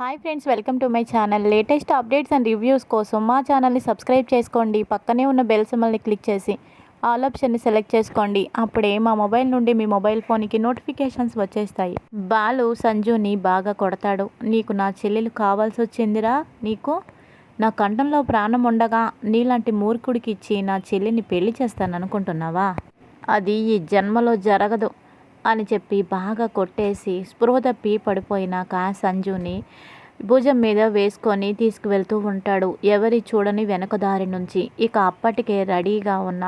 Hi friends welcome to my channel. Latest updates and reviews కోసం మా ఛానల్ని subscribe చేసుకోండి. పక్కనే ఉన్న బెల్ సింబల్ని క్లిక్ చేసి ఆల్ ఆప్షన్ని సెలెక్ట్ చేసుకోండి. అప్పుడే మా మొబైల్ నుండి మీ మొబైల్ ఫోన్కి నోటిఫికేషన్స్ వచ్చేస్తాయి. బాలు సంజుని బాగా కొడతాడు. నీకు నా చెల్లెలు కావాల్సి వచ్చిందిరా? నీకు? నా కంఠంలో ప్రాణం ఉండగా నీలాంటి మూర్ఖుడికి ఇచ్చి నా చెల్లిని పెళ్ళి చేస్తాను అనుకుంటున్నావా అది ఈ జన్మలో జరగదు. అని చెప్పి బాగా కొట్టేసి స్పృహ తప్పి పడిపోయినాక సంజుని భుజం మీద వేసుకొని తీసుకువెళ్తూ ఉంటాడు. ఎవరి చూడని వెనకదారి నుంచి. ఇక అప్పటికే రెడీగా ఉన్న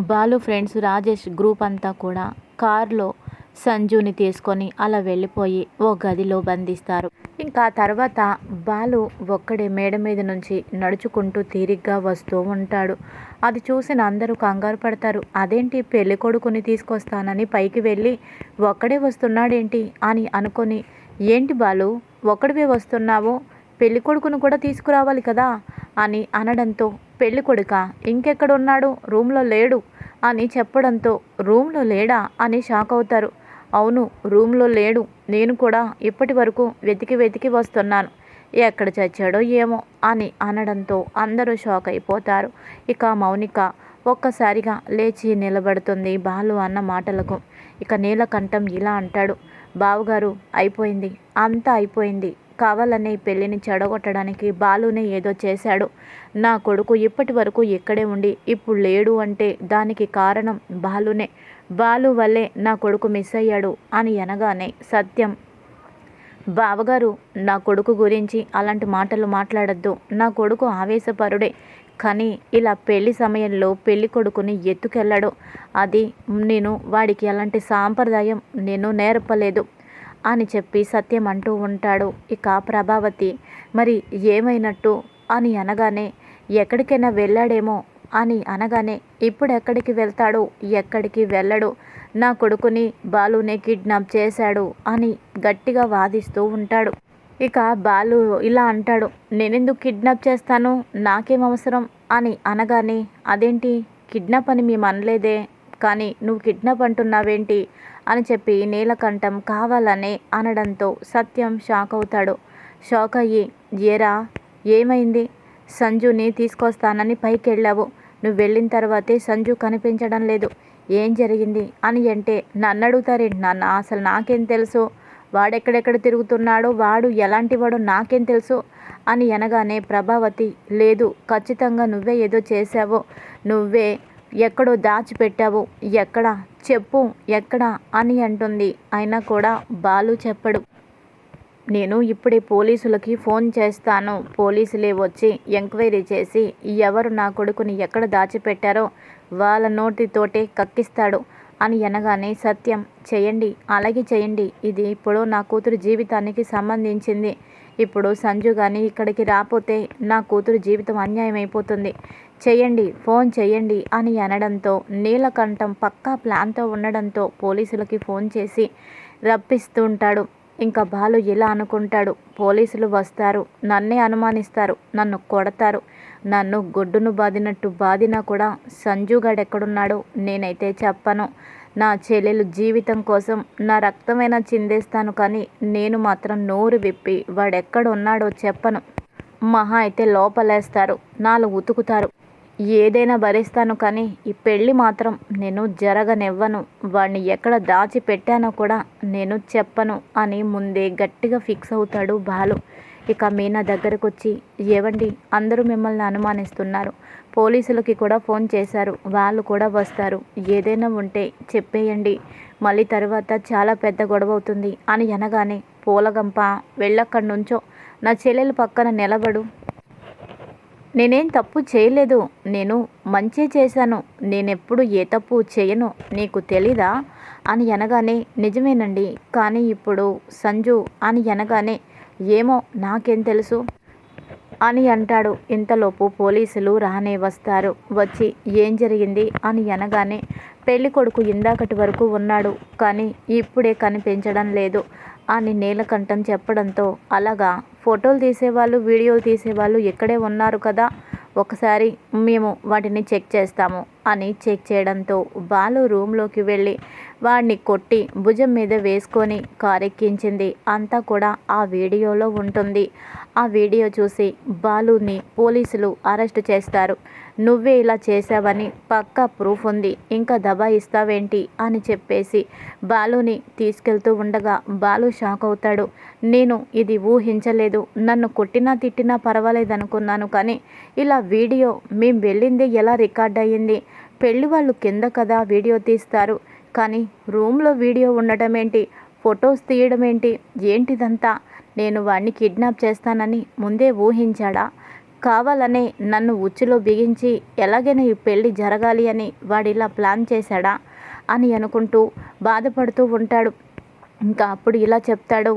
బాలు ఫ్రెండ్స్ రాజేష్ గ్రూప్ అంతా కూడా కారులో సంజుని తీసుకొని అలా వెళ్ళిపోయి ఓ గదిలో బంధిస్తారు. ఇంకా తర్వాత బాలు ఒక్కడే మేడ మీద నుంచి నడుచుకుంటూ తీరిగ్గా వస్తూ ఉంటాడు. అది చూసిన అందరూ కంగారు పడతారు. అదేంటి పెళ్ళి కొడుకుని తీసుకొస్తానని పైకి వెళ్ళి ఒక్కడే వస్తున్నాడేంటి? అని అనుకొని ఏంటి బాలు ఒక్కడివే వస్తున్నావో? పెళ్ళి కొడుకును కూడా తీసుకురావాలి కదా? అని అనడంతో పెళ్ళి కొడుక ఇంకెక్కడున్నాడు? రూమ్లో లేడు? అని చెప్పడంతో రూమ్లో లేడా? అని షాక్ అవుతారు. అవును రూమ్లో లేడు. నేను కూడా ఇప్పటి వరకు వెతికి వెతికి వస్తున్నాను. ఎక్కడ చచ్చాడో ఏమో అని అనడంతో అందరూ షాక్ అయిపోతారు. ఇక మౌనిక ఒక్కసారిగా లేచి నిలబడుతుంది బాలు అన్న మాటలకు. ఇక నీలకంఠం ఇలా అంటాడు బావుగారు అయిపోయింది. అంతా అయిపోయింది. కావాలనే పెళ్ళిని చెడగొట్టడానికి బాలునే ఏదో చేశాడు. నా కొడుకు ఇప్పటి వరకు ఇక్కడే ఉండి ఇప్పుడు లేడు అంటే దానికి కారణం బాలునే. బాలు వల్లే నా కొడుకు మిస్ అయ్యాడు అని అనగానే సత్యం బావగారు నా కొడుకు గురించి అలాంటి మాటలు మాట్లాడద్దు. నా కొడుకు ఆవేశపరుడే. కానీ ఇలా పెళ్ళి సమయంలో పెళ్ళి కొడుకుని ఎత్తుకెళ్ళడు. అది నేను వాడికి అలాంటి సాంప్రదాయం నేను నేర్పలేదు అని చెప్పి సత్యం అంటూ ఉంటాడు. ఇక ప్రభావతి మరి ఏమైనట్టు అని అనగానే ఎక్కడికైనా వెళ్ళాడేమో అని అనగానే ఇప్పుడు ఎక్కడికి వెళ్తాడు? ఎక్కడికి వెళ్ళడు? నా కొడుకుని బాలునే కిడ్నాప్ చేశాడు అని గట్టిగా వాదిస్తూ ఉంటాడు. ఇక బాలు ఇలా అంటాడు నేనెందుకు కిడ్నాప్ చేస్తాను? నాకేం అవసరం? అని అనగానే అదేంటి? కిడ్నాప్ అని మేము అనలేదే. కానీ నువ్వు కిడ్నాప్ అంటున్నావేంటి? అని చెప్పి నీలకంఠం కావాలనే అనడంతో సత్యం షాక్ అవుతాడు. షాక్ అయ్యి ఏరా ఏమైంది? సంజుని తీసుకొస్తానని పైకి వెళ్ళావు నువ్వు వెళ్ళిన తర్వాతే సంజు కనిపించడం లేదు. ఏం జరిగింది? అని అంటే నన్ను అడుగుతారేంటి నాన్న అసలు నాకేం తెలుసు? వాడెక్కడెక్కడ తిరుగుతున్నాడో వాడు ఎలాంటి వాడో నాకేం తెలుసు? అని అనగానే ప్రభావతి లేదు ఖచ్చితంగా నువ్వే ఏదో చేశావో. నువ్వే ఎక్కడో దాచిపెట్టావు. ఎక్కడ? చెప్పు ఎక్కడ? అని అంటుంది. అయినా కూడా బాలు చెప్పడు. నేను ఇప్పుడే పోలీసులకి ఫోన్ చేస్తాను. పోలీసులే వచ్చి ఎంక్వైరీ చేసి ఎవరు నా కొడుకుని ఎక్కడ దాచిపెట్టారో వాళ్ళ నోటితోటే కక్కిస్తాడు అని అనగానే సత్యం చేయండి అలాగే చేయండి. ఇది ఇప్పుడు నా కూతురు జీవితానికి సంబంధించింది. ఇప్పుడు సంజు కానీ ఇక్కడికి రాపోతే నా కూతురు జీవితం అన్యాయం అయిపోతుంది. చేయండి ఫోన్ చేయండి అని అనడంతో నీలకంఠం పక్కా ప్లాన్తో ఉండడంతో పోలీసులకి ఫోన్ చేసి రప్పిస్తుంటాడు. ఇంకా బాలు ఇలా అనుకుంటాడు. పోలీసులు వస్తారు. నన్నే అనుమానిస్తారు. నన్ను కొడతారు. నన్ను గొడ్డును బాదినట్టు బాదినా కూడా సంజుగాడు ఎక్కడున్నాడో నేనైతే చెప్పను. నా చెల్లెలు జీవితం కోసం నా రక్తమైనా చిందేస్తాను కానీ నేను మాత్రం నోరు విప్పి వాడెక్కడ ఉన్నాడో చెప్పను. మహా అయితే లోపలేస్తారు. నాలుగు ఉతుకుతారు. ఏదైనా భరిస్తాను కానీ ఈ పెళ్ళి మాత్రం నేను జరగనివ్వను. వాడిని ఎక్కడ దాచి పెట్టానో కూడా నేను చెప్పను అని ముందే గట్టిగా ఫిక్స్ అవుతాడు బాలు. ఇక మీనా దగ్గరకు వచ్చి ఏవండి? అందరూ మిమ్మల్ని అనుమానిస్తున్నారు. పోలీసులకి కూడా ఫోన్ చేశారు. వాళ్ళు కూడా వస్తారు. ఏదైనా ఉంటే చెప్పేయండి. మళ్ళీ తర్వాత చాలా పెద్ద గొడవ అవుతుంది అని అనగానే పూలగంప వెళ్ళక్కడి నుంచో నా చెల్లెలు పక్కన నిలబడు. నేనేం తప్పు చేయలేదు. నేను మంచి చేశాను. నేనెప్పుడు ఏ తప్పు చేయను. నీకు తెలీదా? అని అనగానే నిజమేనండి. కానీ ఇప్పుడు సంజు అని అనగానే ఏమో నాకేం తెలుసు? అని అంటాడు. ఇంతలోపు పోలీసులు రానే వస్తారు. వచ్చి ఏం జరిగింది? అని అనగానే పెళ్ళి కొడుకు ఇందాకటి వరకు ఉన్నాడు కానీ ఇప్పుడే కనిపించడం లేదు అని నీలకంఠం చెప్పడంతో అలాగా? ఫోటోలు తీసేవాళ్ళు వీడియోలు తీసేవాళ్ళు ఇక్కడే ఉన్నారు కదా ఒకసారి మేము వాటిని చెక్ చేస్తాము అని చెక్ చేయడంతో బాలు రూమ్లోకి వెళ్ళి వాడిని కొట్టి భుజం మీద వేసుకొని కారెక్కించింది. అంతా కూడా ఆ వీడియోలో ఉంటుంది. ఆ వీడియో చూసి బాలుని పోలీసులు అరెస్ట్ చేస్తారు. నువ్వే ఇలా చేశావని పక్కా ప్రూఫ్ ఉంది. ఇంకా దబాయిస్తావేంటి అని చెప్పేసి బాలుని తీసుకెళ్తూ ఉండగా బాలు షాక్ అవుతాడు. నేను ఇది ఊహించలేదు. నన్ను కొట్టినా తిట్టినా పర్వాలేదు అనుకున్నాను కానీ ఇలా వీడియో మేము వెళ్ళింది ఎలా రికార్డ్ అయ్యింది? పెళ్ళి వాళ్ళు కింద కదా వీడియో తీస్తారు. కానీ రూమ్లో వీడియో ఉండటం ఏంటి ఫొటోస్ తీయడం ఏంటి ఏంటిదంతా? నేను వాడిని కిడ్నాప్ చేస్తానని ముందే ఊహించాడా? కావాలనే నన్ను ఉచ్చులో బిగించి ఎలాగైనా ఈ పెళ్ళి జరగాలి అని వాడిలా ప్లాన్ చేశాడా? అని అనుకుంటూ బాధపడుతూ ఉంటాడు. ఇంకా అప్పుడు ఇలా చెప్తాడు.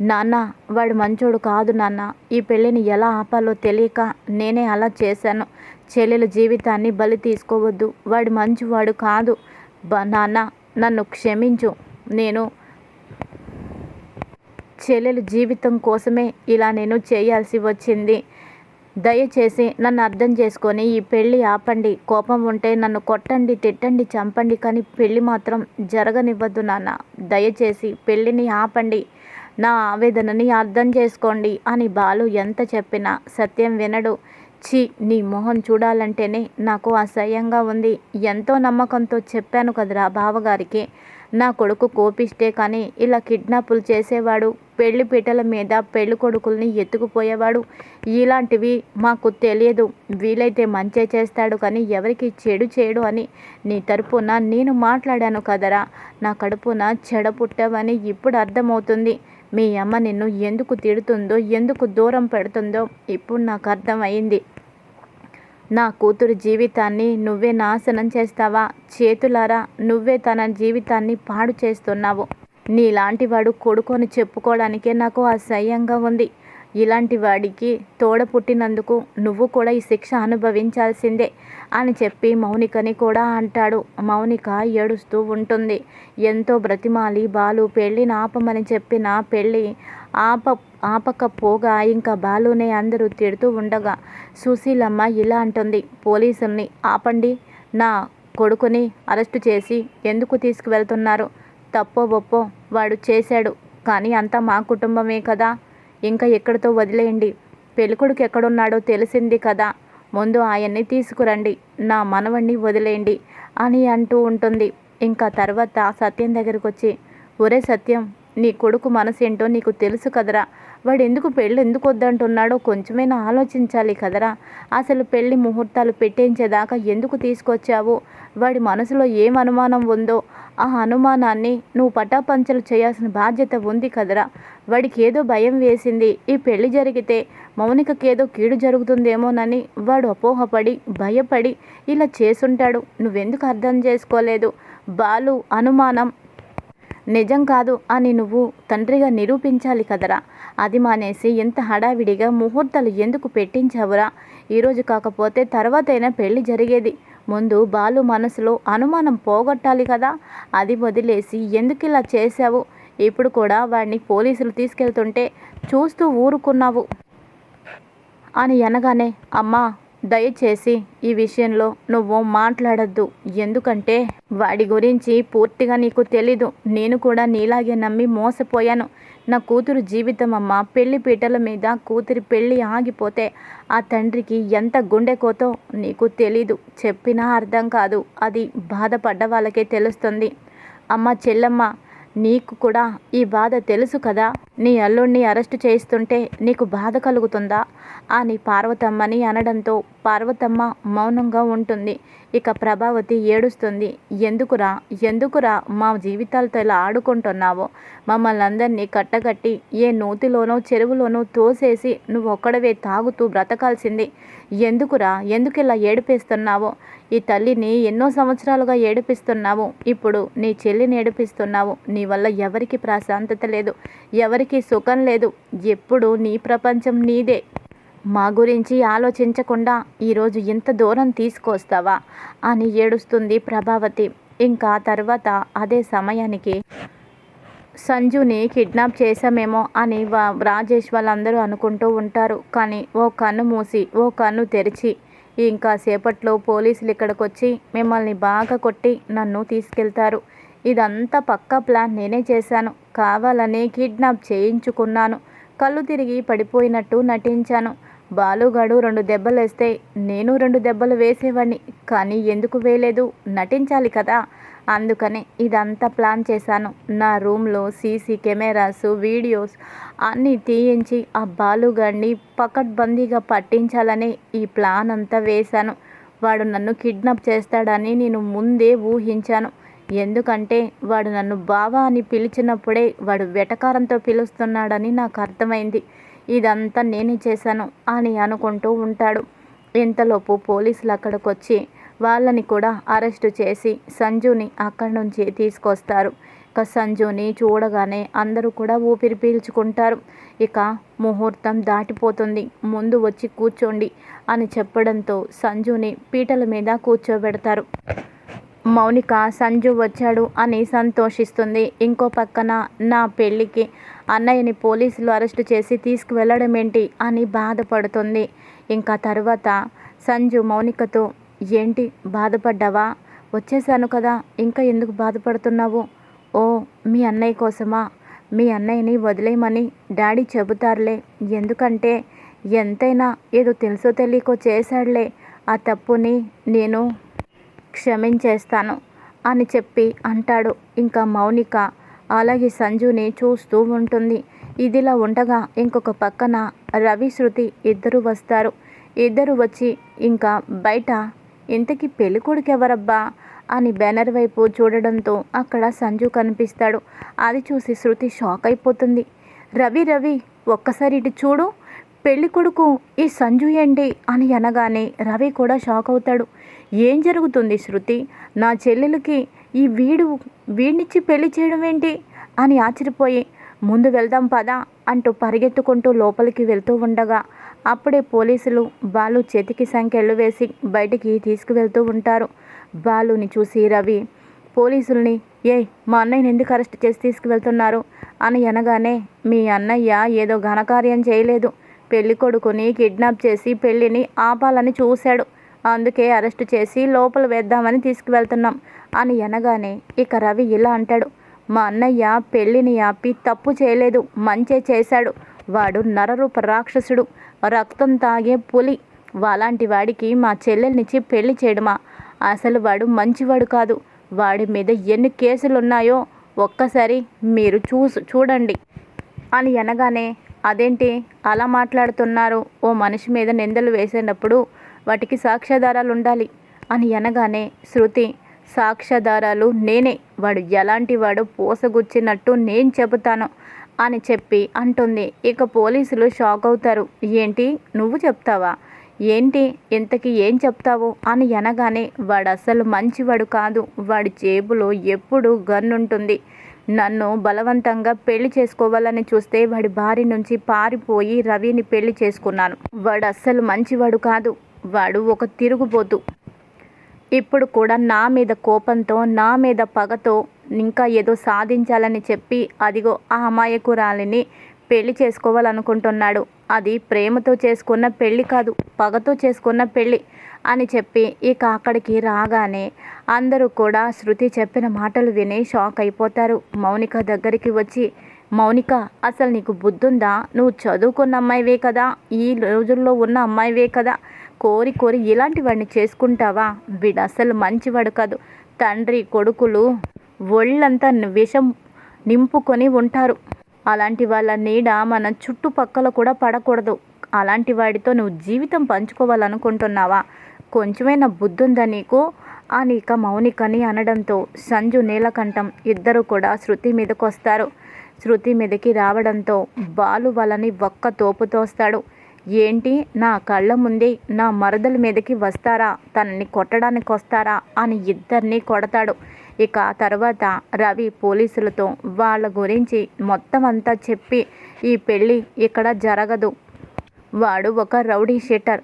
నాన్న వాడు మంచోడు కాదు నాన్న. ఈ పెళ్ళిని ఎలా ఆపాలో తెలియక నేనే అలా చేశాను. చెల్లెల జీవితాన్ని బలి తీసుకోవద్దు. వాడు మంచివాడు కాదు. బ నాన్న నన్ను క్షమించు. నేను చెల్లెలు జీవితం కోసమే ఇలా నేను చేయాల్సి వచ్చింది. దయచేసి నన్ను అర్థం చేసుకొని ఈ పెళ్ళి ఆపండి. కోపం ఉంటే నన్ను కొట్టండి తిట్టండి చంపండి కానీ పెళ్ళి మాత్రం జరగనివ్వద్దు నాన్న. దయచేసి పెళ్ళిని ఆపండి. నా ఆవేదనని అర్థం చేసుకోండి అని బాలు ఎంత చెప్పినా సత్యం వినడు. ఛీ నీ మొహం చూడాలంటేనే నాకు అసహ్యంగా ఉంది. ఎంతో నమ్మకంతో చెప్పాను కదరా బావగారికి. నా కొడుకు కోపిస్తే కానీ ఇలా కిడ్నాపులు చేసేవాడు పెళ్ళి పీటల మీద పెళ్ళి కొడుకుల్ని ఎత్తుకుపోయేవాడు. ఇలాంటివి మాకు తెలియదు. వీలైతే మంచే చేస్తాడు కానీ ఎవరికి చెడు చేయడు అని నీ తరపున నేను మాట్లాడాను కదరా. నా కడుపున చెడ పుట్టావని ఇప్పుడు అర్థమవుతుంది. మీ అమ్మ నిన్ను ఎందుకు తిడుతుందో ఎందుకు దూరం పెడుతుందో ఇప్పుడు నాకు అర్థమైంది. నా కూతురు జీవితాన్ని నువ్వే నాశనం చేస్తావా? చేతులారా నువ్వే తన జీవితాన్ని పాడు చేస్తున్నావు. నీలాంటివాడు కొడుకొని చెప్పుకోవడానికే నాకు అసహ్యంగా ఉంది. ఇలాంటి వాడికి తోడ పుట్టినందుకు నువ్వు కూడా ఈ శిక్ష అనుభవించాల్సిందే అని చెప్పి మౌనికని కూడా అంటాడు. మౌనిక ఏడుస్తూ ఉంటుంది. ఎంతో బ్రతిమాలి బాలు పెళ్ళిని ఆపమని చెప్పిన పెళ్ళి ఆప ఆపకపోగా ఇంకా బాలునే అందరూ తిడుతూ ఉండగా సుశీలమ్మ ఇలా అంటుంది. పోలీసుల్ని ఆపండి. నా కొడుకుని అరెస్టు చేసి ఎందుకు తీసుకువెళ్తున్నారు? తప్పో ఒప్పో వాడు చేశాడు. కానీ అంతా మా కుటుంబమే కదా. ఇంకా ఎక్కడితో వదిలేయండి. పెళ్ళికొడుకు ఎక్కడున్నాడో తెలిసింది కదా. ముందు ఆయన్ని తీసుకురండి. నా మనవణ్ణి వదిలేయండి అని అంటూ ఉంటుంది. ఇంకా తర్వాత సత్యం దగ్గరికి వచ్చి ఒరే సత్యం నీ కొడుకు మనసు ఏంటో నీకు తెలుసు కదరా. వాడు ఎందుకు పెళ్ళి ఎందుకు వద్దంటున్నాడో కొంచెమైనా ఆలోచించాలి కదరా. అసలు పెళ్ళి ముహూర్తాలు పెట్టించేదాకా ఎందుకు తీసుకొచ్చావు? వాడి మనసులో ఏం అనుమానం ఉందో? ఆ అనుమానాన్ని నువ్వు పటాపంచలు చేయాల్సిన బాధ్యత ఉంది కదరా. వాడికి ఏదో భయం వేసింది. ఈ పెళ్ళి జరిగితే మౌనికకేదో కీడు జరుగుతుందేమోనని వాడు అపోహపడి భయపడి ఇలా చేసుంటాడు నువ్వెందుకు అర్థం చేసుకోలేదు? బాలు అనుమానం నిజం కాదు అని నువ్వు తండ్రిగా నిరూపించాలి కదరా. అది మానేసి ఇంత హడావిడిగా ముహూర్తాలు ఎందుకు పెట్టించావురా? ఈరోజు కాకపోతే తర్వాతైనా పెళ్ళి జరిగేది. ముందు బాలు మనసులో అనుమానం పోగొట్టాలి కదా. అది వదిలేసి ఎందుకు ఇలా చేశావు? ఇప్పుడు కూడా వాడిని పోలీసులు తీసుకెళ్తుంటే చూస్తూ ఊరుకున్నావు. అని అనగానే అమ్మా దయచేసి ఈ విషయంలో నువ్వు మాట్లాడద్దు. ఎందుకంటే వాడి గురించి పూర్తిగా నీకు తెలీదు. నేను కూడా నీలాగే నమ్మి మోసపోయాను. నా కూతురు జీవితం అమ్మ పెళ్ళి పీటల మీద కూతురి పెళ్ళి ఆగిపోతే ఆ తండ్రికి ఎంత గుండెకోతో నీకు తెలీదు. చెప్పినా అర్థం కాదు. అది బాధపడ్డ వాళ్ళకే తెలుస్తుంది. అమ్మ చెల్లమ్మ నీకు కూడా ఈ బాధ తెలుసు కదా? నీ అల్లుడిని అరెస్టు చేస్తుంటే నీకు బాధ కలుగుతుందా? అని పార్వతమ్మని అనడంతో పార్వతమ్మ మౌనంగా ఉంటుంది. ఇక ప్రభావతి ఏడుస్తుంది. ఎందుకురా? ఎందుకురా? మా జీవితాలతో ఇలా ఆడుకుంటున్నావో? మమ్మల్ని అందరినీ కట్టగట్టి ఏ నూతిలోనో చెరువులోనో తోసేసి నువ్వు ఒక్కడవే తాగుతూ బ్రతకాల్సింది. ఎందుకురా? ఎందుకు ఇలా ఏడిపిస్తున్నావో? ఈ తల్లిని ఎన్నో సంవత్సరాలుగా ఏడిపిస్తున్నావు. ఇప్పుడు నీ చెల్లిని ఏడిపిస్తున్నావు. నీ వల్ల ఎవరికి ప్రశాంతత లేదు. ఎవరికి సుఖం లేదు. ఎప్పుడు నీ ప్రపంచం నీదే. మా గురించి ఆలోచించకుండా ఈరోజు ఇంత దూరం తీసుకొస్తావా? అని ఏడుస్తుంది ప్రభావతి. ఇంకా తర్వాత అదే సమయానికి సంజుని కిడ్నాప్ చేశామేమో అని వా రాజేష్ వాళ్ళందరూ అనుకుంటూ ఉంటారు. కానీ ఓ కన్ను మూసి ఓ కన్ను తెరిచి ఇంకా సేపట్లో పోలీసులు ఇక్కడికి వచ్చి మిమ్మల్ని బాగా కొట్టి నన్ను తీసుకెళ్తారు. ఇదంతా పక్కా ప్లాన్ నేనే చేశాను. కావాలని కిడ్నాప్ చేయించుకున్నాను. కళ్ళు తిరిగి పడిపోయినట్టు నటించాను. బాలుగాడు రెండు దెబ్బలు వేస్తే నేను రెండు దెబ్బలు వేసేవాడిని కానీ ఎందుకు వేయలేదు? నటించాలి కదా. అందుకనే ఇదంతా ప్లాన్ చేశాను. నా రూమ్లో సీసీ కెమెరాస్ వీడియోస్ అన్నీ తీయించి ఆ బాలుగాడిని పకడ్బందీగా పట్టించాలని ఈ ప్లాన్ అంతా వేశాను. వాడు నన్ను కిడ్నాప్ చేస్తాడని నేను ముందే ఊహించాను. ఎందుకంటే వాడు నన్ను బావా అని పిలిచినప్పుడే వాడు వెటకారంతో పిలుస్తున్నాడని నాకు అర్థమైంది. ఇదంతా నేనే చేశాను అని అనుకుంటూ ఉంటాడు. ఇంతలోపు పోలీసులు అక్కడికి వచ్చి వాళ్ళని కూడా అరెస్టు చేసి సంజుని అక్కడి నుంచి తీసుకొస్తారు. ఇక సంజుని చూడగానే అందరూ కూడా ఊపిరి పీల్చుకుంటారు. ఇక ముహూర్తం దాటిపోతుంది. ముందు వచ్చి కూర్చోండి అని చెప్పడంతో సంజుని పీటల మీద కూర్చోబెడతారు. మౌనిక సంజు వచ్చాడు అని సంతోషిస్తుంది. ఇంకో పక్కన నా పెళ్ళికి అన్నయ్యని పోలీసులు అరెస్టు చేసి తీసుకువెళ్ళడం ఏంటి అని బాధపడుతుంది. ఇంకా తర్వాత సంజు మౌనికతో ఏంటి బాధపడ్డావా? వచ్చేసాను కదా ఇంకా ఎందుకు బాధపడుతున్నావు? ఓ మీ అన్నయ్య కోసమా? మీ అన్నయ్యని వదిలేయమని డాడీ చెబుతారులే. ఎందుకంటే ఎంతైనా ఏదో తెలుసో తెలియకో చేశాడులే. ఆ తప్పుని నేను క్షమించేస్తాను అని చెప్పి అంటాడు. ఇంకా మౌనిక అలాగే సంజుని చూస్తూ ఉంటుంది. ఇదిలా ఉండగా ఇంకొక పక్కన రవి శృతి ఇద్దరు వస్తారు. ఇద్దరు వచ్చి ఇంకా బయట ఇంతకీ పెళ్ళికొడుకు ఎవరబ్బా? అని బ్యానర్ వైపు చూడడంతో అక్కడ సంజు కనిపిస్తాడు. అది చూసి శృతి షాక్ అయిపోతుంది. రవి రవి ఒక్కసారి ఇటు చూడు. పెళ్ళి కొడుకు ఈ సంజు ఏంటి? అని అనగానే రవి కూడా షాక్ అవుతాడు. ఏం జరుగుతుంది శృతి? నా చెల్లెలకి ఈ వీడు వీడినిచ్చి పెళ్ళి చేయడం ఏంటి అని ఆశ్చర్యపోయి ముందు వెళ్దాం పదా అంటూ పరిగెత్తుకుంటూ లోపలికి వెళ్తూ ఉండగా అప్పుడే పోలీసులు బాలు చేతికి సంఖ్యలు వేసి బయటికి తీసుకువెళ్తూ ఉంటారు. బాలుని చూసి రవి పోలీసుల్ని ఏ మా అన్నయ్యని ఎందుకు అరెస్ట్ చేసి తీసుకువెళ్తున్నారు? అని అనగానే మీ అన్నయ్య ఏదో ఘనకార్యం చేయలేదు. పెళ్ళి కొడుకుని కిడ్నాప్ చేసి పెళ్ళిని ఆపాలని చూశాడు. అందుకే అరెస్ట్ చేసి లోపల వేద్దామని తీసుకువెళ్తున్నాం. అని అనగానే ఇక రవి ఇలా అంటాడు. మా అన్నయ్య పెళ్ళిని ఆపి తప్పు చేయలేదు. మంచే చేశాడు. వాడు నరరూప రాక్షసుడు. రక్తం తాగే పులి. అలాంటి వాడికి మా చెల్లెల్నిచ్చి పెళ్ళి చేయడమా? అసలు వాడు మంచివాడు కాదు. వాడి మీద ఎన్ని కేసులు ఉన్నాయో ఒక్కసారి మీరు చూసు చూడండి అని అనగానే అదేంటి? అలా మాట్లాడుతున్నారు. ఓ మనిషి మీద నిందలు వేసినప్పుడు వాటికి సాక్ష్యాధారాలు ఉండాలి అని అనగానే శృతి సాక్ష్యాధారాలు నేనే. వాడు ఎలాంటి వాడు పోసగుచ్చినట్టు నేను చెబుతాను అని చెప్పి అంటుంది. ఇక పోలీసులు షాక్ అవుతారు. ఏంటి? నువ్వు చెప్తావా? ఏంటి? ఇంతకీ ఏం చెప్తావు? అని అనగానే వాడు అసలు మంచివాడు కాదు. వాడి జేబులో ఎప్పుడు గన్ ఉంటుంది. నన్ను బలవంతంగా పెళ్ళి చేసుకోవాలని చూస్తే వాడి భార్య నుంచి పారిపోయి రవిని పెళ్ళి చేసుకున్నాను. వాడు అస్సలు మంచివాడు కాదు. వాడు ఒక తిరుగుబోతు. ఇప్పుడు కూడా నా మీద కోపంతో నా మీద పగతో ఇంకా ఏదో సాధించాలని చెప్పి అదిగో ఆ అమాయకురాలిని పెళ్ళి చేసుకోవాలనుకుంటున్నాడు. అది ప్రేమతో చేసుకున్న పెళ్ళి కాదు పగతో చేసుకున్న పెళ్ళి అని చెప్పి ఇక అక్కడికి రాగానే అందరూ కూడా శృతి చెప్పిన మాటలు విని షాక్ అయిపోతారు. మౌనిక దగ్గరికి వచ్చి మౌనిక అసలు నీకు బుద్ధుందా? నువ్వు చదువుకున్న అమ్మాయివే కదా? ఈ రోజుల్లో ఉన్న అమ్మాయివే కదా? కోరి కోరి ఇలాంటి వాడిని చేసుకుంటావా? వీడు అసలు మంచివాడు కాదు. తండ్రి కొడుకులు ఒళ్ళంతా విషం నింపుకొని ఉంటారు. అలాంటి వాళ్ళ నీడ మన చుట్టుపక్కల కూడా పడకూడదు. అలాంటి వాడితో నువ్వు జీవితం పంచుకోవాలనుకుంటున్నావా? కొంచెమైనా బుద్ధుందా నీకు? అని ఇక మౌనికని అనడంతో సంజు నీలకంఠం ఇద్దరు కూడా శృతి మీదకు వస్తారు శృతి మీదకి రావడంతో బాలు వాళ్ళని ఒక్క తోపు తోస్తాడు ఏంటి? నా కళ్ళ ముందే నా మరదల మీదకి వస్తారా? తనని కొట్టడానికి వస్తారా అని ఇద్దరిని కొడతాడు. ఇక తర్వాత రవి పోలీసులతో వాళ్ళ గురించి మొత్తం అంతా చెప్పి ఈ పెళ్ళి ఇక్కడ జరగదు. వాడు ఒక రౌడీ షీటర్.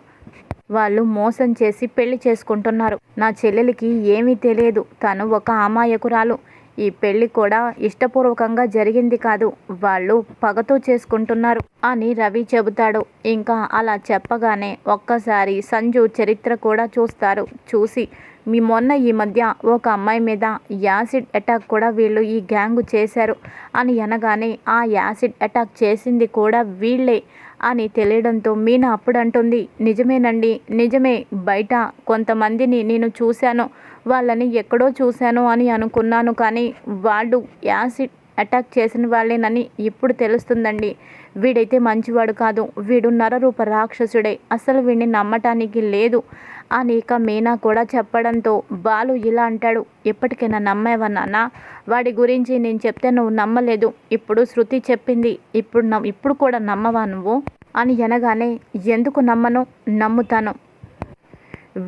వాళ్ళు మోసం చేసి పెళ్ళి చేసుకుంటున్నారు. నా చెల్లెలికి ఏమీ తెలియదు. తను ఒక అమాయకురాలు. ఈ పెళ్ళి కూడా ఇష్టపూర్వకంగా జరిగింది కాదు. వాళ్ళు పగతో చేసుకుంటున్నారు అని రవి చెబుతాడు. ఇంకా అలా చెప్పగానే ఒక్కసారి సంజు చరిత్ర కూడా చూస్తారు. చూసి మీ మొన్న ఈ మధ్య ఒక అమ్మాయి మీద యాసిడ్ అటాక్ కూడా వీళ్ళు ఈ గ్యాంగ్ చేశారు అని అనగానే ఆ యాసిడ్ అటాక్ చేసింది కూడా వీళ్ళే. అని తెలియడంతో మీనా అప్పుడు అంటుంది నిజమేనండి నిజమే. బయట కొంతమందిని నేను చూశాను. వాళ్ళని ఎక్కడో చూశాను అని అనుకున్నాను కానీ వాళ్ళు యాసిడ్ అటాక్ చేసిన వాళ్ళేనని ఇప్పుడు తెలుస్తుందండి. వీడైతే మంచివాడు కాదు. వీడు నరరూప రాక్షసుడే. అసలు వీడిని నమ్మటానికి లేదు. అని ఇక మీనా కూడా చెప్పడంతో బాలు ఇలా అంటాడు ఎప్పటికైనా నమ్మేవా నాన్న? వాడి గురించి నేను చెప్తే నువ్వు నమ్మలేదు. ఇప్పుడు శృతి చెప్పింది ఇప్పుడు నమ్ ఇప్పుడు కూడా నమ్మవా నువ్వు? అని అనగానే ఎందుకు నమ్మను? నమ్ముతాను.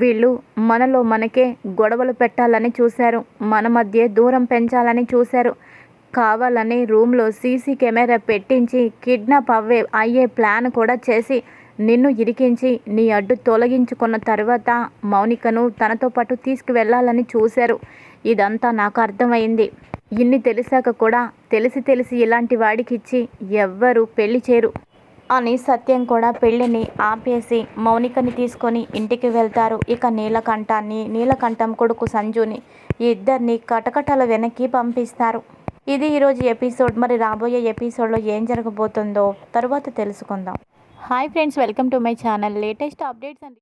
వీళ్ళు మనలో మనకే గొడవలు పెట్టాలని చూశారు. మన మధ్య దూరం పెంచాలని చూశారు. కావాలని రూమ్లో సీసీ కెమెరా పెట్టించి కిడ్నాప్ అవ్వే అయ్యే ప్లాన్ కూడా చేసి నిన్ను ఇరికించి నీ అడ్డు తొలగించుకున్న తర్వాత మౌనికను తనతో పాటు తీసుకువెళ్ళాలని చూశారు. ఇదంతా నాకు అర్థమైంది. ఇన్ని తెలిసాక కూడా తెలిసి తెలిసి ఇలాంటి వాడికి ఇచ్చి ఎవ్వరూ పెళ్ళి చేరు అని సత్యం కూడా పెళ్ళిని ఆపేసి మౌనికని తీసుకొని ఇంటికి వెళ్తారు. ఇక నీలకంఠాన్ని నీలకంఠం కొడుకు సంజుని ఈ ఇద్దరిని కటకటల వెనక్కి పంపిస్తారు. ఇది ఈరోజు ఎపిసోడ్. మరి రాబోయే ఎపిసోడ్లో ఏం జరగబోతుందో తరువాత తెలుసుకుందాం. Hi friends welcome to my channel. Latest updates and